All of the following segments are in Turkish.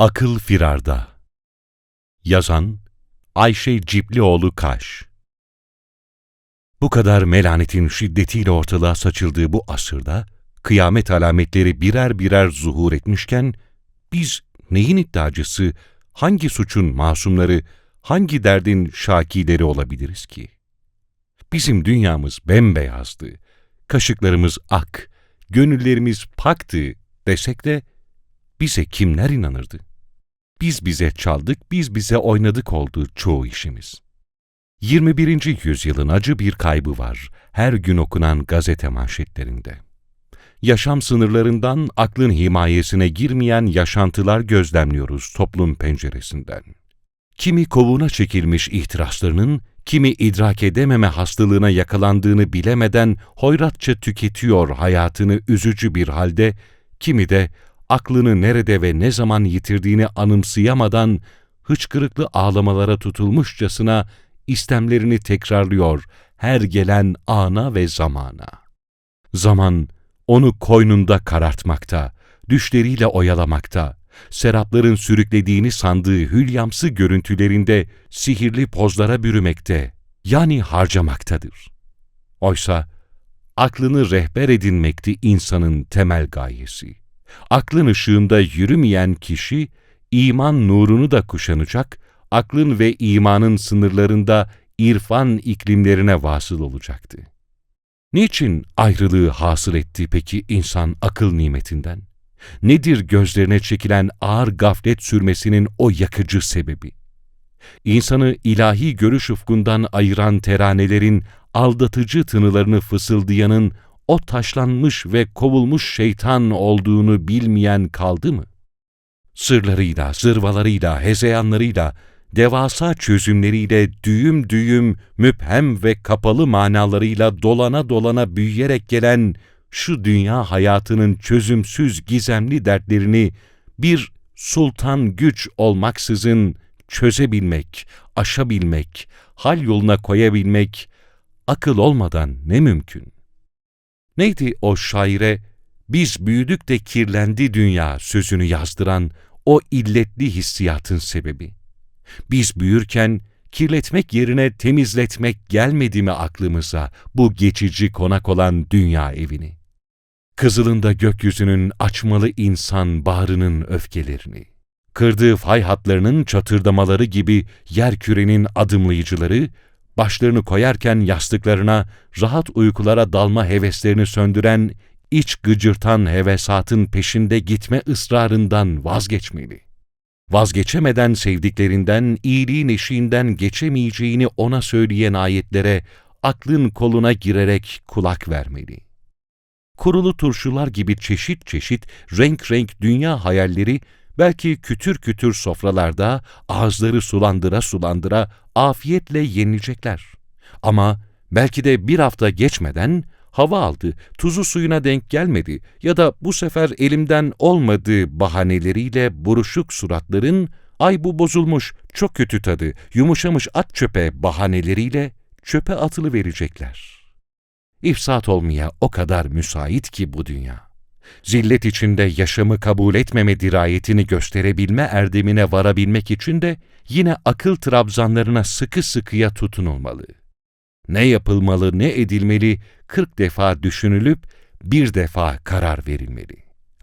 Akıl Firarda Yazan Ayşe Ciplioğlu Kaş Bu kadar melanetin şiddetiyle ortalığa saçıldığı bu asırda, kıyamet alametleri birer birer zuhur etmişken, biz neyin iddiacısı, hangi suçun masumları, hangi derdin şakileri olabiliriz ki? Bizim dünyamız bembeyazdı, kaşıklarımız ak, gönüllerimiz paktı desek de, bize kimler inanırdı? Biz bize çaldık, biz bize oynadık oldu çoğu işimiz. 21. yüzyılın acı bir kaybı var her gün okunan gazete manşetlerinde. Yaşam sınırlarından aklın himayesine girmeyen yaşantılar gözlemliyoruz toplum penceresinden. Kimi kovuna çekilmiş ihtiraslarının, kimi idrak edememe hastalığına yakalandığını bilemeden hoyratça tüketiyor hayatını üzücü bir halde, kimi de aklını nerede ve ne zaman yitirdiğini anımsayamadan hıçkırıklı ağlamalara tutulmuşçasına istemlerini tekrarlıyor her gelen ana ve zamana. Zaman onu koynunda karartmakta, düşleriyle oyalamakta, serapların sürüklediğini sandığı hülyamsı görüntülerinde sihirli pozlara bürümekte, yani harcamaktadır. Oysa aklını rehber edinmekti insanın temel gayesi. Aklın ışığında yürümeyen kişi, iman nurunu da kuşanacak, aklın ve imanın sınırlarında irfan iklimlerine vasıl olacaktı. Niçin ayrılığı hasıl etti peki insan akıl nimetinden? Nedir gözlerine çekilen ağır gaflet sürmesinin o yakıcı sebebi? İnsanı ilahi görüş ufkundan ayıran teranelerin aldatıcı tınılarını fısıldayanın o taşlanmış ve kovulmuş şeytan olduğunu bilmeyen kaldı mı? Sırlarıyla, zırvalarıyla, hezeyanlarıyla, devasa çözümleriyle düğüm düğüm, müphem ve kapalı manalarıyla dolana dolana büyüyerek gelen şu dünya hayatının çözümsüz gizemli dertlerini bir sultan güç olmaksızın çözebilmek, aşabilmek, hal yoluna koyabilmek, akıl olmadan ne mümkün? Neydi o şaire, biz büyüdük de kirlendi dünya sözünü yazdıran o illetli hissiyatın sebebi? Biz büyürken kirletmek yerine temizletmek gelmedi mi aklımıza bu geçici konak olan dünya evini? Kızılında gökyüzünün açmalı insan bağrının öfkelerini, kırdığı fay hatlarının çatırdamaları gibi yer kürenin adımlayıcıları, başlarını koyarken yastıklarına rahat uykulara dalma heveslerini söndüren, iç gıcırtan hevesatın peşinde gitme ısrarından vazgeçmeli. Vazgeçemeden sevdiklerinden, iyiliğin eşiğinden geçemeyeceğini ona söyleyen ayetlere aklın koluna girerek kulak vermeli. Kurulu turşular gibi çeşit çeşit renk renk dünya hayalleri belki kütür kütür sofralarda ağızları sulandıra sulandıra afiyetle yenilecekler. Ama belki de bir hafta geçmeden hava aldı, tuzu suyuna denk gelmedi ya da bu sefer elimden olmadığı bahaneleriyle buruşuk suratların ay bu bozulmuş, çok kötü tadı, yumuşamış at çöpe bahaneleriyle çöpe atılı verecekler. İfsat olmaya o kadar müsait ki bu dünya zillet içinde yaşamı kabul etmeme dirayetini gösterebilme erdemine varabilmek için de yine akıl trabzanlarına sıkı sıkıya tutunulmalı. Ne yapılmalı, ne edilmeli kırk defa düşünülüp bir defa karar verilmeli.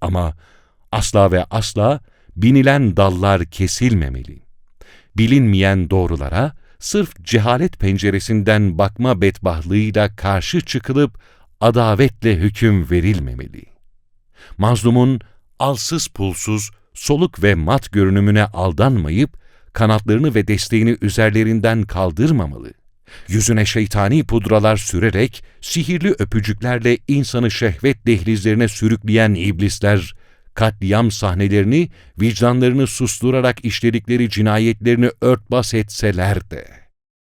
Ama asla ve asla binilen dallar kesilmemeli. Bilinmeyen doğrulara sırf cehalet penceresinden bakma bedbahlığıyla karşı çıkılıp adavetle hüküm verilmemeli mazlumun alsız pulsuz, soluk ve mat görünümüne aldanmayıp, kanatlarını ve desteğini üzerlerinden kaldırmamalı. Yüzüne şeytani pudralar sürerek, sihirli öpücüklerle insanı şehvet dehlizlerine sürükleyen iblisler, katliam sahnelerini, vicdanlarını susturarak işledikleri cinayetlerini örtbas etseler de,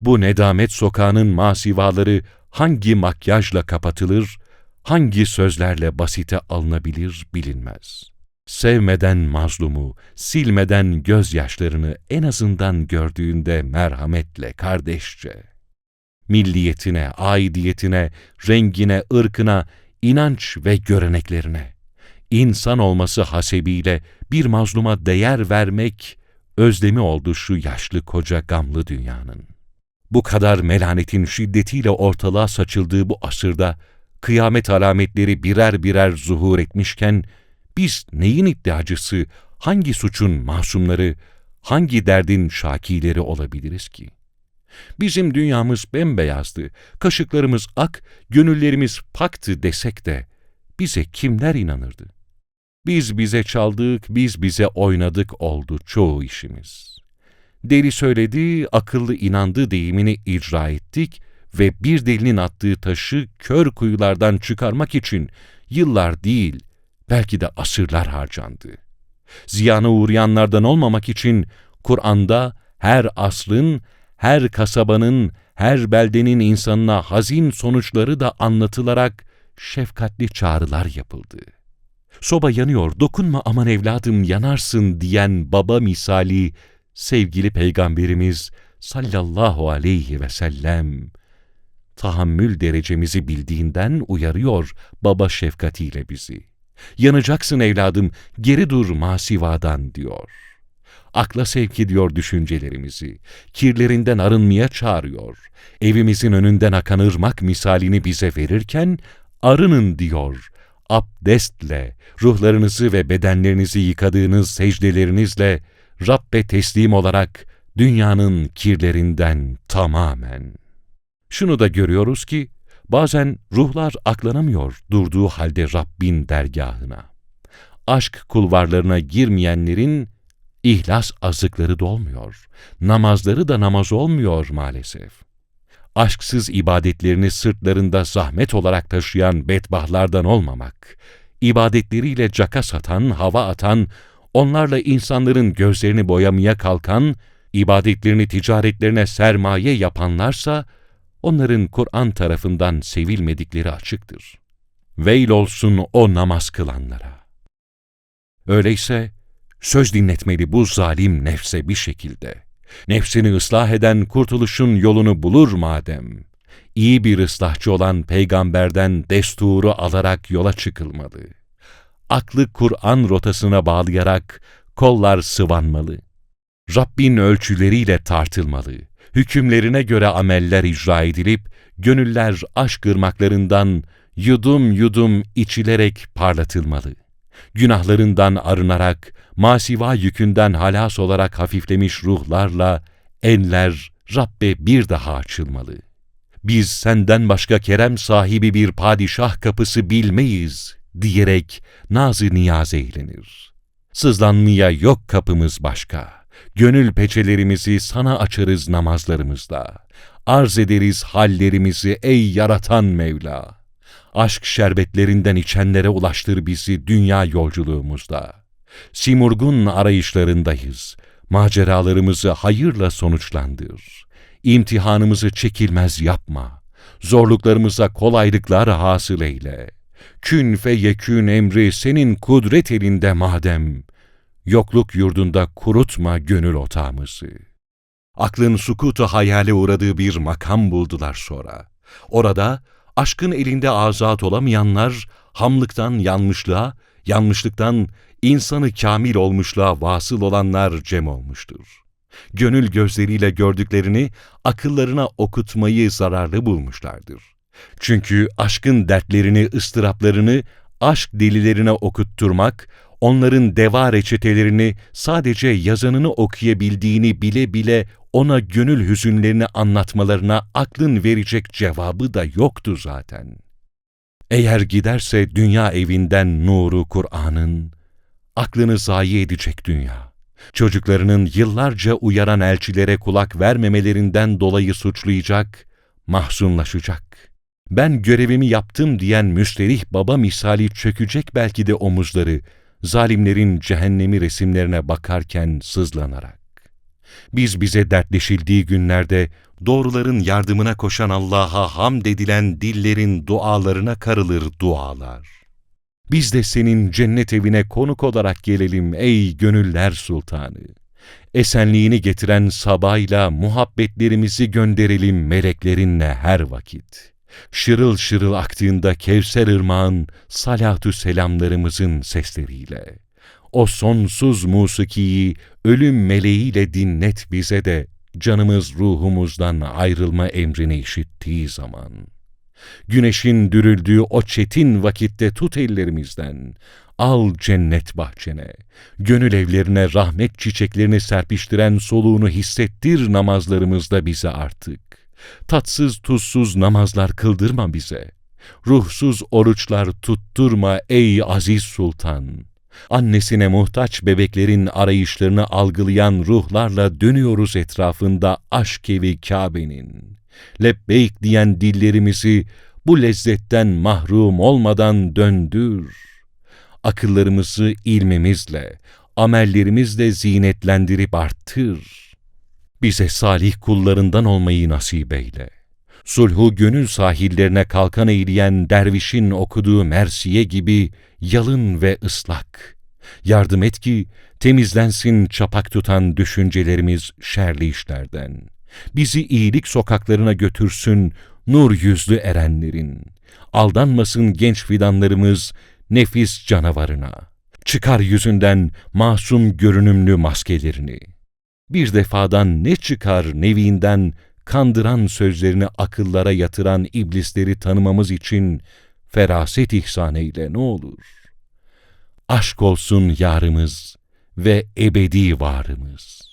bu nedamet sokağının masivaları hangi makyajla kapatılır, hangi sözlerle basite alınabilir bilinmez. Sevmeden mazlumu, silmeden gözyaşlarını en azından gördüğünde merhametle, kardeşçe. Milliyetine, aidiyetine, rengine, ırkına, inanç ve göreneklerine, insan olması hasebiyle bir mazluma değer vermek özlemi oldu şu yaşlı koca gamlı dünyanın. Bu kadar melanetin şiddetiyle ortalığa saçıldığı bu asırda kıyamet alametleri birer birer zuhur etmişken biz neyin iddiacısı, hangi suçun masumları, hangi derdin şakileri olabiliriz ki? Bizim dünyamız bembeyazdı, kaşıklarımız ak, gönüllerimiz paktı desek de bize kimler inanırdı? Biz bize çaldık, biz bize oynadık oldu çoğu işimiz. Deli söyledi, akıllı inandı deyimini icra ettik ve bir delinin attığı taşı kör kuyulardan çıkarmak için yıllar değil, belki de asırlar harcandı. Ziyana uğrayanlardan olmamak için Kur'an'da her asrın, her kasabanın, her beldenin insanına hazin sonuçları da anlatılarak şefkatli çağrılar yapıldı. Soba yanıyor, dokunma aman evladım yanarsın diyen baba misali sevgili Peygamberimiz sallallahu aleyhi ve sellem tahammül derecemizi bildiğinden uyarıyor baba şefkatiyle bizi. Yanacaksın evladım, geri dur masivadan diyor. Akla sevk ediyor düşüncelerimizi, kirlerinden arınmaya çağırıyor. Evimizin önünden akan ırmak misalini bize verirken, arının diyor. Abdestle, ruhlarınızı ve bedenlerinizi yıkadığınız secdelerinizle, Rabbe teslim olarak dünyanın kirlerinden tamamen. Şunu da görüyoruz ki, bazen ruhlar aklanamıyor durduğu halde Rabbin dergahına. Aşk kulvarlarına girmeyenlerin ihlas azıkları dolmuyor. Namazları da namaz olmuyor maalesef. Aşksız ibadetlerini sırtlarında zahmet olarak taşıyan bedbahlardan olmamak, ibadetleriyle caka satan, hava atan, onlarla insanların gözlerini boyamaya kalkan, ibadetlerini ticaretlerine sermaye yapanlarsa, onların Kur'an tarafından sevilmedikleri açıktır. Veil olsun o namaz kılanlara. Öyleyse söz dinletmeli bu zalim nefse bir şekilde. Nefsini ıslah eden kurtuluşun yolunu bulur madem. İyi bir ıslahçı olan peygamberden desturu alarak yola çıkılmalı. Aklı Kur'an rotasına bağlayarak kollar sıvanmalı. Rabbin ölçüleriyle tartılmalı hükümlerine göre ameller icra edilip, gönüller aşk ırmaklarından yudum yudum içilerek parlatılmalı. Günahlarından arınarak, masiva yükünden halas olarak hafiflemiş ruhlarla, enler Rabbe bir daha açılmalı. Biz senden başka kerem sahibi bir padişah kapısı bilmeyiz, diyerek nazı niyaz eğlenir. Sızlanmaya yok kapımız başka.'' Gönül peçelerimizi sana açarız namazlarımızda. Arz ederiz hallerimizi ey yaratan Mevla. Aşk şerbetlerinden içenlere ulaştır bizi dünya yolculuğumuzda. Simurgun arayışlarındayız. Maceralarımızı hayırla sonuçlandır. İmtihanımızı çekilmez yapma. Zorluklarımıza kolaylıklar hasıl eyle. Kün fe yekün emri senin kudret elinde madem.'' Yokluk yurdunda kurutma gönül otağımızı. Aklın sukutu hayale uğradığı bir makam buldular sonra. Orada aşkın elinde azat olamayanlar hamlıktan yanmışlığa, yanlışlıktan insanı kamil olmuşluğa vasıl olanlar cem olmuştur. Gönül gözleriyle gördüklerini akıllarına okutmayı zararlı bulmuşlardır. Çünkü aşkın dertlerini, ıstıraplarını aşk delilerine okutturmak, onların deva reçetelerini sadece yazanını okuyabildiğini bile bile ona gönül hüzünlerini anlatmalarına aklın verecek cevabı da yoktu zaten. Eğer giderse dünya evinden nuru Kur'an'ın, aklını zayi edecek dünya. Çocuklarının yıllarca uyaran elçilere kulak vermemelerinden dolayı suçlayacak, mahzunlaşacak. Ben görevimi yaptım diyen müsterih baba misali çökecek belki de omuzları, zalimlerin cehennemi resimlerine bakarken sızlanarak. Biz bize dertleşildiği günlerde doğruların yardımına koşan Allah'a hamd edilen dillerin dualarına karılır dualar. Biz de senin cennet evine konuk olarak gelelim ey gönüller sultanı. Esenliğini getiren sabayla muhabbetlerimizi gönderelim meleklerinle her vakit. Şırıl şırıl aktığında Kevser ırmağın salatü selamlarımızın sesleriyle, o sonsuz musikiyi ölüm meleğiyle dinlet bize de canımız ruhumuzdan ayrılma emrini işittiği zaman. Güneşin dürüldüğü o çetin vakitte tut ellerimizden, al cennet bahçene, gönül evlerine rahmet çiçeklerini serpiştiren soluğunu hissettir namazlarımızda bize artık. Tatsız tuzsuz namazlar kıldırma bize. Ruhsuz oruçlar tutturma ey aziz sultan. Annesine muhtaç bebeklerin arayışlarını algılayan ruhlarla dönüyoruz etrafında aşk evi Kabe'nin. Lebbeyk diyen dillerimizi bu lezzetten mahrum olmadan döndür. Akıllarımızı ilmimizle, amellerimizle zinetlendirip arttır. Bize salih kullarından olmayı nasip eyle. Sulhu gönül sahillerine kalkan eğleyen dervişin okuduğu mersiye gibi yalın ve ıslak. Yardım et ki temizlensin çapak tutan düşüncelerimiz şerli işlerden. Bizi iyilik sokaklarına götürsün nur yüzlü erenlerin. Aldanmasın genç fidanlarımız nefis canavarına. Çıkar yüzünden masum görünümlü maskelerini. Bir defadan ne çıkar nevinden kandıran sözlerini akıllara yatıran iblisleri tanımamız için feraset ihsan eyle ne olur. Aşk olsun yarımız ve ebedi varımız.